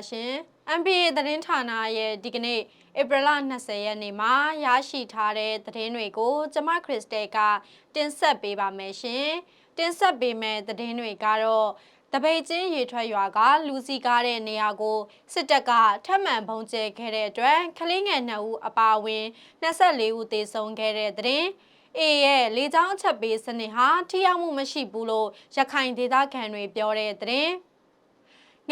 ္ဂလာပါရှင် MPA သတင်းဌာနရဲ့ဒီကနေ့ဧပြီလ20ရက်နေ့မှာရရှိထားတဲ့သတင်းတွေကိုကျမခရစ်စတယ်ကတင်ဆက်ပေးပါမယ်ရှင်တင်ဆက်ပေးမယ့်သတင်းတွေကတော့တပိတ်ချင်းရေထွက်ရွာကလူစီကားတဲ့နေရာကိုစစ်တပ်ကထပ်မံပုံကျဲခဲ့တဲ့အတွက်ကလေးငယ်2ဦးအပါအဝင်24ဦးသေဆုံးခဲ့တဲ့သတင်းအေရဲ့လေကြောင်းအချက်ပေးစနစ်ဟာထိရောက်မှုမရှိဘူးလို့ရခိုင်ဒေသခံတွေပြောတဲ့သတင်း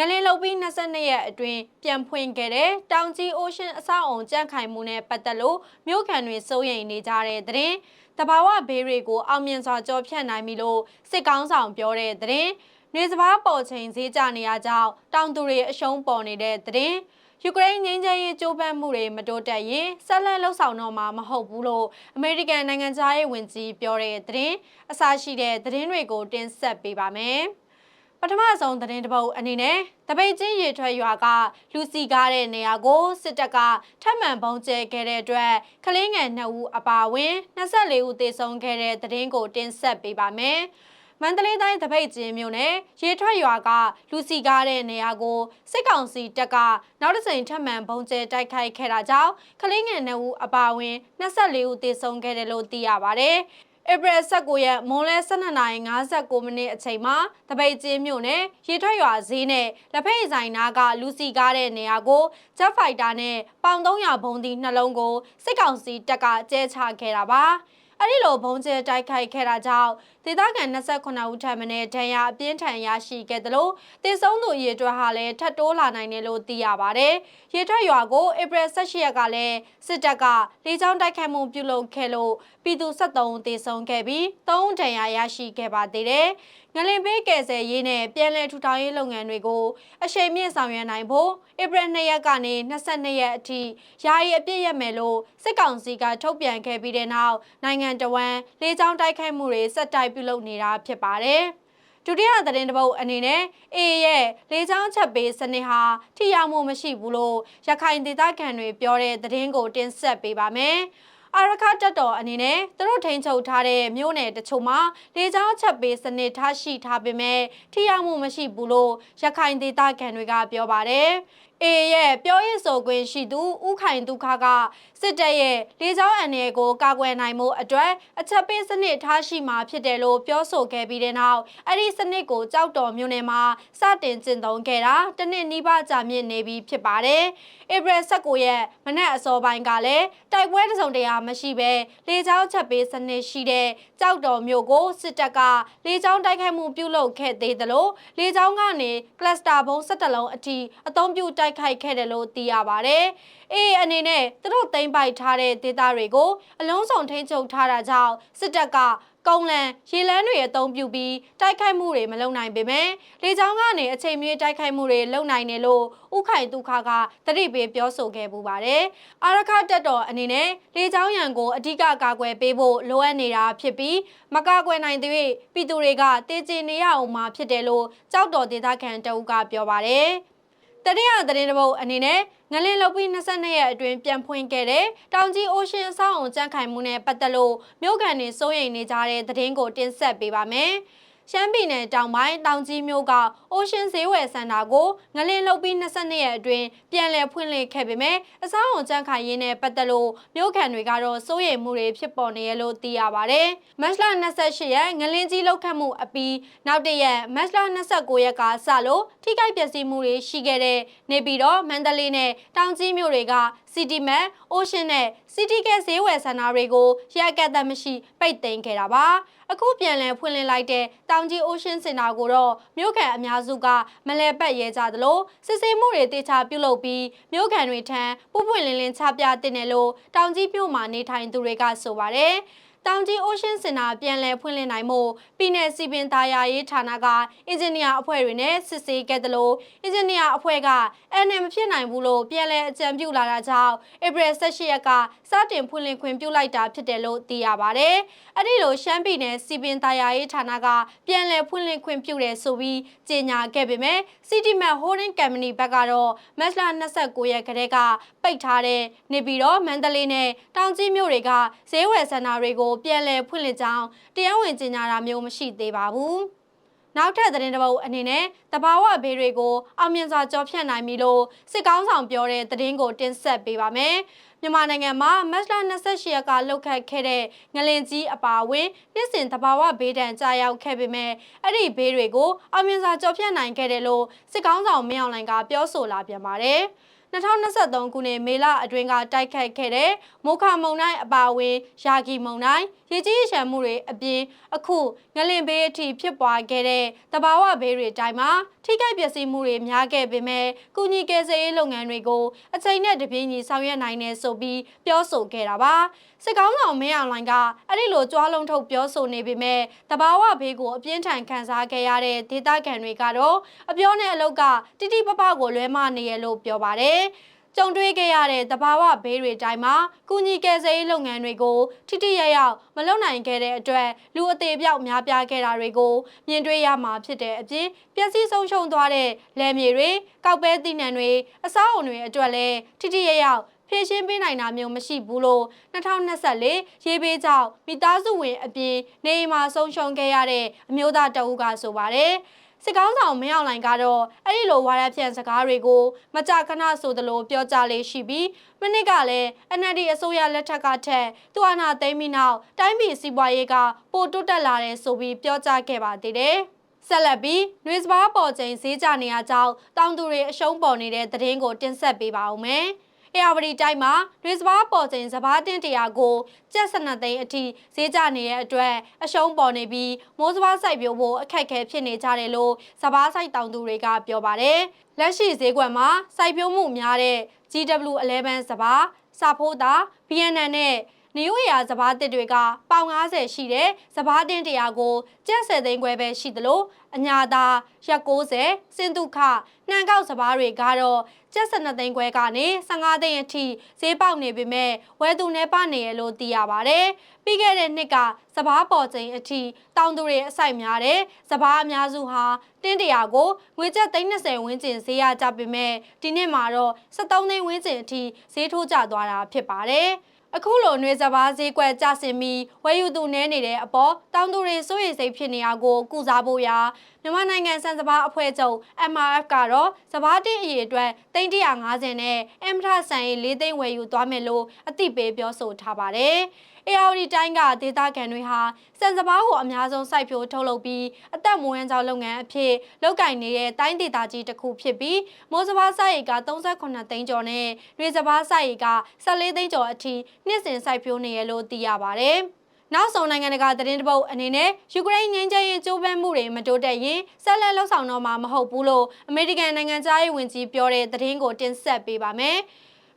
ငလင်းလုတ်ပြီး22ရက်အတွင်းပြန်ဖွင့်ခဲ့တဲ့တောင်ကြီး Ocean အဆောက်အုံကြန့်ခိုင်မှုနဲ့ပတ်သက်လို့မြို့ခံတွေစိုးရိမ်နေကြတဲ့သတင်းတဘာဝဘေးတွေကိုအောင်မြင်စွာကြော်ဖြတ်နိုင်ပြီလို့စစ်ကောင်းဆောင်ပြောတဲ့သတင်းနေစဘာပေါ်ချိန်ဈေးကြနေရကြောင်းတောင်သူတွေအရှုံးပေါ်နေတဲ့သတင်းယူကရိန်းငင်းချရေးကြိုးပမ်းမှုတွေမတိုးတက်ရင်ဆက်လက်လှုပ်ဆောင်တော့မှာမဟုတ်ဘူးလို့အမေရိကန်နိုင်ငံသားရေးဝန်ကြီးပြောတဲ့သတင်းအစရှိတဲ့သတင်းတွေကိုတင်ဆက်ပေးပါမယ်။ ပထမဆုံးသတင်းတပုတ်အနေနဲ့တပိတ်ချင်းရေထွက်ရွာကလူစီကားတဲ့နေရာကိုစစ်တပ်ကထပ်မံပုံကျဲခဲ့တဲ့အတွက်ကလေးငယ်2ဦးအပါအဝင်24ဦးသေဆုံးခဲ့တဲ့သတင်းကိုတင်ဆက်ပေးပါမယ်။မန္တလေးတိုင်းတပိတ်ကျင်းမြို့နယ်ရေထွက်ရွာကလူစီကားတဲ့နေရာကိုစစ်ကောင်စီတပ်ကနောက်တစ်ချိန်ထပ်မံပုံကျဲတိုက်ခိုက်ခဲ့တာကြောင့်ကလေးငယ်2ဦးအပါအဝင်24ဦးသေဆုံးခဲ့တယ်လို့သိရပါဗျ။ ဧပြီ19ရက်မွန်လဲ12:59မိနစ်အချိန်မှာတပိတ်ကျင်းမြို့နယ်ရေထွက်ရွာဈေးနဲ့လက်ဖက်ဆိုင်နာကလူစီကားတဲ့နေရာကိုဂျက်ဖိုက်တာနဲ့ပေါင်300ဘုံဒီနှလုံးကိုစစ်ကောင်စီတပ်ကကျဲချခဲ့တာပါအဲ့ဒီလိုဘုံကျဲတိုက်ခိုက်ခဲ့တာကြောင့် ဒေသခံ28ဦးထပ်မံဒဏ်ရာအပြင်းထန်ရရှိခဲ့တယ်လို့တေဆုံးသူရေတွက်ဟာလည်းထပ်တိုးလာနိုင်တယ်လို့သိရပါတယ်။ရေထွက်ရွာကိုဧပြီ18ရက်ကလည်းစစ်တပ်ကလေကြောင်းတိုက်ခိုက်မှုပြုလုပ်ခဲ့လို့ပြည်သူ73ဦးသေဆုံးခဲ့ပြီး3ဦးဒဏ်ရာရရှိခဲ့ပါသေးတယ်။ငလင်ပေးကယ်ဆယ်ရေးနဲ့ပြည်내ထူထောင်ရေးလုပ်ငန်းတွေကိုအရှိန်မြင့်ဆောင်ရွက်နိုင်ဖို့ဧပြီ2ရက်ကနေ22ရက်အထိယာယီအပြည့်ရမယ်လို့စစ်ကောင်စီကထုတ်ပြန်ခဲ့ပြီးတဲ့နောက်နိုင်ငံတော်ဝန်လေကြောင်းတိုက်ခိုက်မှုတွေဆက်တိုက်ပြုလုပ်နေတာဖြစ်ပါတယ်။ဒုတိယသတင်းတပုတ်အနေနဲ့အေရဲ့လေချောင်းချက်ပေးစနစ်ဟာထိရောက်မှုမရှိဘူးလို့ရခိုင်ဒေသခံတွေပြောတဲ့သတင်းကိုတင်ဆက်ပေးပါမယ်။ အာရခတက်တော်အနေနဲ့သူတို့ထိန်းချုပ်ထားတဲ့မြို့နယ်တချို့မှာလေကြောင်းချက်ပေးစနစ်ထားရှိထားပေမဲ့ထိရောက်မှုမရှိဘူးလို့ရခိုင်ဒေသခံတွေကပြောပါတယ်အေရဲ့ပြောရေးဆိုခွင့်ရှိသူဥခိုင်ဒုက္ခကစစ်တပ်ရဲ့လေကြောင်းအန်နယ်ကိုကာကွယ်နိုင်မှုအတွက်အချက်ပေးစနစ်ထားရှိမှာဖြစ်တယ်လို့ပြောဆိုခဲ့ပြီးတဲ့နောက်အဲ့ဒီစနစ်ကိုကြောက်တော်မြို့နယ်မှာစတင်ကျင့်သုံးခဲ့တာတနစ်နီးပါးကြာမြင့်နေပြီဖြစ်ပါတယ်။ဧပြီ19ရက်မနက်အစောပိုင်းကလည်းတိုက်ပွဲတစုံတရာမရှိဘဲလေကြောင်းချက်ပေးစနစ်ရှိတဲ့ကြောက်တော်မြို့ကိုစစ်တပ်ကလေကြောင်းတိုက်ခိုက်မှုပြုလုပ်ခဲ့သေးသလိုလေကြောင်းကနေကလစတာဘုံ17လုံးအထိအသုံးပြုတိုက်ခိုက်ခဲ့တယ်လို့သိရပါတယ်။အေးအနေနဲ့သူတို့သိမ်းပိုက်ထားတဲ့ဒေသတွေကိုအလုံးစုံထိန်းချုပ်ထားတာကြောင့်စစ်တပ်က ကုန်းလန်ရေလန်းတွေအသုံးပြုပြီးတိုက်ခိုက်မှုတွေမလုပ်နိုင်ပေမဲ့လေကြောင်းကနေအချိန်မြေတိုက်ခိုက်မှုတွေလုပ်နိုင်တယ်လို့ဥခိုင်ဒုခကတတိပေးပြောဆိုခဲ့ပူပါတယ်။အာရခတက်တော်အနေနဲ့လေကြောင်းရန်ကိုအဓိကကာကွယ်ပေးဖို့လိုအပ်နေတာဖြစ်ပြီးမကာကွယ်နိုင်သေးပြည်သူတွေကတည်ကျင်နေရအောင်မှာဖြစ်တယ်လို့ကြောက်တော်ဒေသခံတအုပ်ကပြောပါတယ်။ တတိယသတင်းတပုတ်အနေနဲ့ငလင်းလုတ်ပြီး22ရက်အတွင်းပြန်ဖွင့်ခဲ့တဲ့တောင်ကြီးအိုရှင်အဆောက်အုံကြန့်ခိုင်မှုနဲ့ပတ်သက်လို့မြို့ကန်တွေစိုးရိမ်နေကြတဲ့သတင်းကိုတင်ဆက်ပေးပါမယ်။ ရှမ်းပြည်နယ်တောင်ပိုင်းတောင်ကြီးမြို့ကအိုရှင်ဈေးဝယ်စင်တာကိုငလင်းလုတ်ပြီး22ရက်အတွင်းပြန်လည်ဖွင့်လှစ်ခဲ့ပေမဲ့အစားအုံကြန့်ခိုင်ရင်းနဲ့ပတ်သက်လို့မြို့ခံတွေကတော့စိုးရိမ်မှုတွေဖြစ်ပေါ်နေရလို့သိရပါတယ်။မတ်လ28ရက်ငလင်းကြီးလောက်ခတ်မှုအပြီးနောက်တရက်မတ်လ29ရက်ကစလို့ထိခိုက်ပျက်စီးမှုတွေရှိခဲ့တဲ့နေပြည်တော်မန္တလေးနဲ့တောင်ကြီးမြို့တွေက City Mall, Ocean နဲ့ City Gate ဈေးဝယ်စင်တာတွေကိုရက်ကတ်သက်မရှိပိတ်သိမ်းခဲ့တာပါ။အခုပြန်လည်ဖွင့်လှစ်လိုက်တဲ့တောင်ကြီး Ocean Center ကိုတော့မြို့ခံအများစုကမလဲပတ်ရဲကြသလိုစစ်ဆေးမှုတွေတေချာပြုလုပ်ပြီးမြို့ခံတွေထံပုပွင့်လင်းလင်းချပြတင်တယ်လို့တောင်ကြီးမြို့မှာနေထိုင်သူတွေကဆိုပါတယ်။ တောင်ကြီး Ocean Center ပြန်လည်ဖွင့်လှစ်နိုင်မှုပြည်내စီပင်သားယာရေးဌာနကအင်ဂျင်နီယာအဖွဲ့တွေနဲ့စစ်ဆေးခဲ့တယ်လို့အင်ဂျင်နီယာအဖွဲ့ကအန်မဖြစ်နိုင်ဘူးလို့ပြန်လည်အကြံပြုလာတာကြောင့်ဧပြီ18ရက်ကစတင်ဖွင့်လှစ်ခွင့်ပြုလိုက်တာဖြစ်တယ်လို့သိရပါတယ်။အဲ့ဒီလိုရှမ်းပြည်နယ်စီပင်သားယာရေးဌာနကပြန်လည်ဖွင့်လှစ်ခွင့်ပြုတယ်ဆိုပြီးကြေညာခဲ့ပေမဲ့ City Map Holding Company ဘက်ကတော့မတ်လ29ရက်ကတည်းကပိတ်ထားတဲ့နေပြည်တော်မန္တလေးနဲ့တောင်ကြီးမြို့တွေကဈေးဝယ်စင်တာတွေကိုပြန်လည်ဖွင့်လှစ်ကြောင်းတရားဝင်ကြေညာတာမျိုးမရှိသေးပါဘူး။နောက်ထပ်သတင်းတစ်ပုဒ်အနေနဲ့တဘာဝဘေးတွေကိုအောင်မြင်စွာကြောဖြတ်နိုင်ပြီလို့စစ်ကောင်းဆောင်ပြောတဲ့သတင်းကိုတင်ဆက်ပေးပါမယ်။မြန်မာနိုင်ငံမှာမတ်လ28ရက်ကလှုပ်ခတ်ခဲ့တဲ့ငလင်ကြီးအပါအဝင်နှစ်စဉ်တဘာဝဘေးဒဏ်ကြာရောက်ခဲ့ပေမဲ့အဲ့ဒီဘေးတွေကိုအောင်မြင်စွာကြောဖြတ်နိုင်ခဲ့တယ်လို့စစ်ကောင်းဆောင်မင်းအောင်လှိုင်ကပြောဆိုလာပြန်ပါတယ်။2023ခုနှစ်မေလအတွင်းကတိုက်ခတ်ခဲ့တဲ့မိုခမုံတိုင်းအပါအဝင်ယာဂီမုံတိုင်းရေကြီးရှမ်းမှုတွေအပြင်အခုငလင်ဘေးအထိဖြစ်ပွားခဲ့တဲ့တဘာဝဘေးတွေတိုင်းမှာထိခိုက်ပျက်စီးမှုတွေများခဲ့ပေမဲ့ကုညီကယ်ဆယ်ရေးလုပ်ငန်းတွေကိုအချိန်နဲ့တပြေးညီဆောင်ရွက်နိုင်နေဆိုပြီးပြောဆိုခဲ့တာပါစစ်ကောင်းဆောင်မင်းအောင်လှိုင်ကအဲ့ဒီလိုကြွားလုံးထုတ်ပြောဆိုနေပေမဲ့တဘာဝဘေးကိုအပြင်းထန်ခံစားခဲ့ရတဲ့ဒေသခံတွေကတော့အပြောနဲ့အလုတ်ကတိတိပပကိုလွဲမနေရလို့ပြောပါတယ်ကြုံတွေ့ခဲ့ရတဲ့တဘာဝဘေးတွေတိုင်းမှာကုညီကယ်ဆယ်ရေးလုပ်ငန်းတွေကိုထိထိရရောက်မလုပ်နိုင်ခဲ့တဲ့အတွက်လူအသေးပြောက်များပြားခဲ့တာတွေကိုမြင်တွေ့ရမှာဖြစ်တဲ့အပြင်ပျက်စီးဆုံးရှုံးသွားတဲ့လယ်မြေတွေကောက်ပဲသီးနှံတွေအစားအုံတွေအတွက်လည်းထိထိရရောက် ဖြည့်ရှင်းပေးနိုင်တာမျိုးမရှိဘူးလို့2024ရေးပေးကြောင့်မိသားစုဝင်အပြင်နေအိမ်မှာဆုံးရှုံးခဲ့ရတဲ့အမျိုးသားတအုပ်ကဆိုပါတယ်စစ်ကောင်းဆောင်မင်းအောင်လှိုင်ကတော့အဲ့ဒီလိုဝါရဖြန့်စကားတွေကိုမကြခဏဆိုသလိုပြောကြားလေးရှိပြီးမနစ်ကလည်း NLD အစိုးရလက်ထက်ကထက်သူအာဏာသိမ်းပြီးနောက်တိုင်းပြည်စီးပွားရေးကပိုတိုးတက်လာတယ်ဆိုပြီးပြောကြားခဲ့ပါသေးတယ်။ဆက်လက်ပြီးနှွေစပါးပေါ်ချိန်ဈေးကြနေရကြောင်းတောင်သူတွေအရှုံးပေါ်နေတဲ့သတင်းကိုတင်ဆက်ပေးပါဦးမယ်။ အေယာဝတီတိုင်းမှာတွေစဘာပေါ်ချိန်စဘာတင်းတရာကိုကျက်စနသိန်းအထိဈေးကျနေတဲ့အတွက်အရှုံးပေါ်နေပြီးမိုးစဘာစိုက်ပျိုးဖို့အခက်အခဲဖြစ်နေကြတယ်လို့စဘာစိုက်တောင်သူတွေကပြောပါတယ်။လက်ရှိဈေးကွက်မှာစိုက်ပျိုးမှုများတဲ့ GW11 စဘာစာဖိုးတာ BNN နဲ့ နယူးရာစဘာတစ်တွေကပေါင်90ရှိတဲ့စဘာတင်းတရာကိုကျက်10သိန်းခွဲပဲရှိသလိုအညာသာရက်90စင်တုခနှံကောက်စဘာတွေကတော့ကျက်12သိန်းခွဲကနေ15သိန်းအထိဈေးပေါက်နေပေမဲ့ဝယ်သူနှဲပနေရလို့သိရပါတယ်။ပြီးခဲ့တဲ့နှစ်ကစဘာပေါ်ချိန်အထိတောင်သူတွေအစိုက်များတဲ့စဘာအများစုဟာတင်းတရာကိုငွေကျပ်30ဝန်းကျင်ဈေးရကြပေမဲ့ဒီနှစ်မှာတော့73သိန်းဝန်းကျင်အထိဈေးထိုးကျသွားတာဖြစ်ပါတယ်။ အခုလိုနှွေစဘာဈေးကွက်ကျဆင်းပြီးဝယ်ယူသူနှဲနေတဲ့အပေါ်တောင်သူတွေစိုးရိမ်စိတ်ဖြစ်နေရကိုကုစားဖို့ရာမြန်မာနိုင်ငံစံစဘာအဖွဲ့ချုပ် MRF ကတော့စဘာတင်းအရေအတွက်350နဲ့အမ်ထဆန်ရေး၄သိန်းဝယ်ယူသွားမယ်လို့အသိပေးပြောဆိုထားပါတယ်။ AOD တိုင်းကဒေသခံတွေဟာစံစဘာကိုအများဆုံးစိုက်ပျိုးထုတ်လုပ်ပြီးအသက်မွေးကြောင်လုပ်ငန်းအဖြစ်လုပ်ကင်နေတဲ့တိုင်းဒေသကြီးတစ်ခုဖြစ်ပြီးမိုးစဘာစိုက်ရိတ်က38သိန်းကျော်နဲ့ရွေစဘာစိုက်ရိတ်က14သိန်းကျော်အထိနှစ်စဉ်စိုက်ပျိုးနေရလို့သိရပါတယ်။နောက်ဆုံးနိုင်ငံတကာသတင်းတပုတ်အနေနဲ့ယူကရိန်းငင်းချရေးကြိုးပမ်းမှုတွေမတိုးတက်ရင်ဆက်လက်လှုပ်ဆောင်တော့မှာမဟုတ်ဘူးလို့အမေရိကန်နိုင်ငံသားရေးဝန်ကြီးပြောတဲ့သတင်းကိုတင်ဆက်ပေးပါမယ်။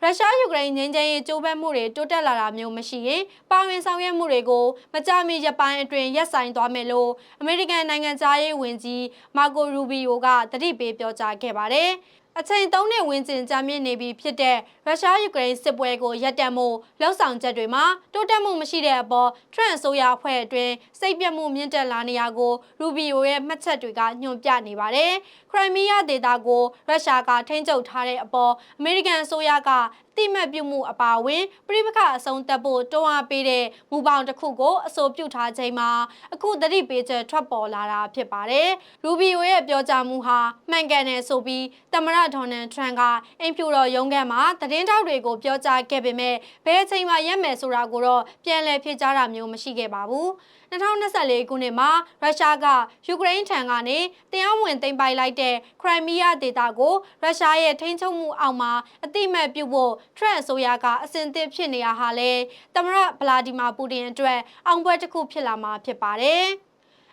ရုရှားယူကရိန်းငြိမ်းချမ်းရေးကြိုးပမ်းမှုတွေတိုးတက်လာတာမျိုးမရှိရင်ပါဝင်ဆောင်ရွက်မှုတွေကိုမကြမီရပိုင်းအတွင်းရပ်ဆိုင်းသွားမယ်လို့အမေရိကန်နိုင်ငံသားရေးဝန်ကြီးမာကိုရူဘီယိုကတတိပေးပြောကြားခဲ့ပါတယ်။ အချိန်သုံးနှစ်ဝန်းကျင်ကြာမြင့်နေပြီဖြစ်တဲ့ရုရှားယူကရိန်းစစ်ပွဲကိုရပ်တန့်မှုလှုံ့ဆော်ချက်တွေမှာတိုးတက်မှုမရှိတဲ့အပေါ်ထရန့်အစိုးရအဖွဲ့အတွင်းစိတ်ပြတ်မှုမြင့်တက်လာနေရကိုရူဘီယိုရဲ့မှတ်ချက်တွေကညွှန်ပြနေပါတယ်။ခရိုင်မီးယားဒေသကိုရုရှားကထိန်းချုပ်ထားတဲ့အပေါ်အမေရိကန်အစိုးရကတိမှတ်ပြုမှုအပါအဝင်ပြိပခအဆုံးတက်ဖို့တွန်းအားပေးတဲ့မူပေါင်းတစ်ခုကိုအဆိုပြုထားချိန်မှာအခုသတိပေးချက်ထွက်ပေါ်လာတာဖြစ်ပါတယ်။ရူဘီယိုရဲ့ပြောကြားမှုဟာမှန်ကန်တယ်ဆိုပြီးသမရဒေါ်နယ်ထရန့်ကအင်ဖြူတော်ရုံးခန်းမှာသတင်းထောက်တွေကိုပြောကြားခဲ့ပေမဲ့ဘယ်အချိန်မှရက်မယ်ဆိုတာကိုတော့ပြန်လည်ဖြေကြားတာမျိုးမရှိခဲ့ပါဘူး။2024ခုနှစ်မှာရုရှားကယူကရိန်းထံကနေတရားဝင်သိမ်းပိုက်လိုက်တဲ့ခရိုင်မီးယားဒေသကိုရုရှားရဲ့ထိန်းချုပ်မှုအောက်မှာအတိမတ်ပြုဖို့ထရန့်အစိုးရကအစဉ်သစ်ဖြစ်နေရဟာလေသမရဗလာဒီမာပူတင်အတွက်အောင်ပွဲတစ်ခုဖြစ်လာမှာဖြစ်ပါတယ်။